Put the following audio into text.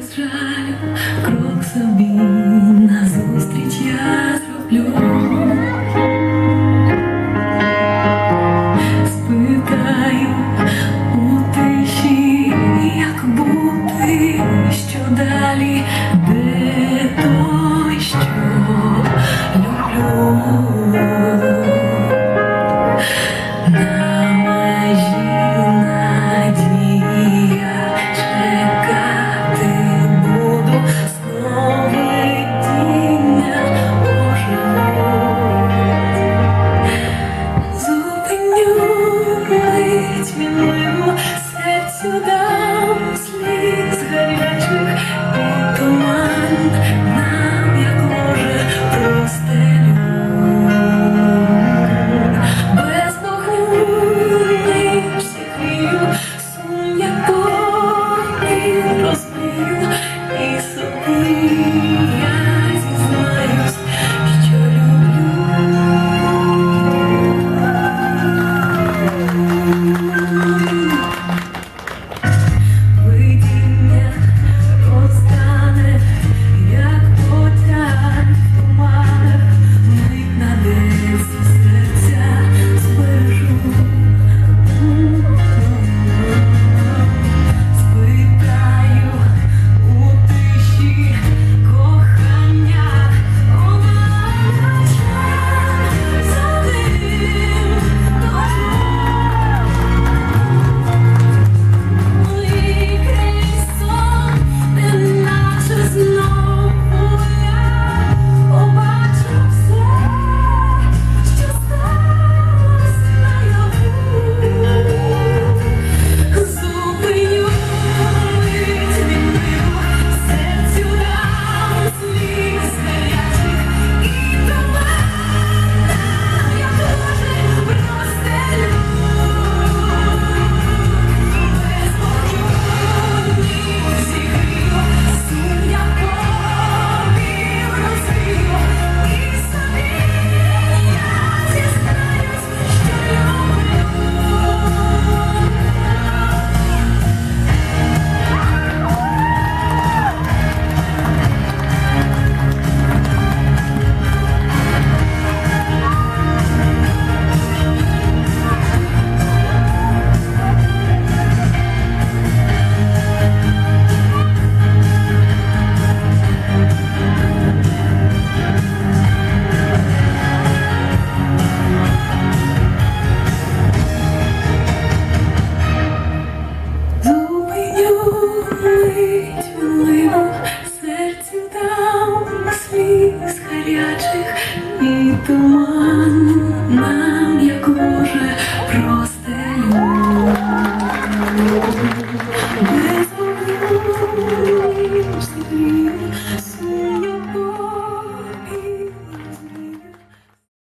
без жалю крок собі назустріч я зроблю. сліз горячих и туман.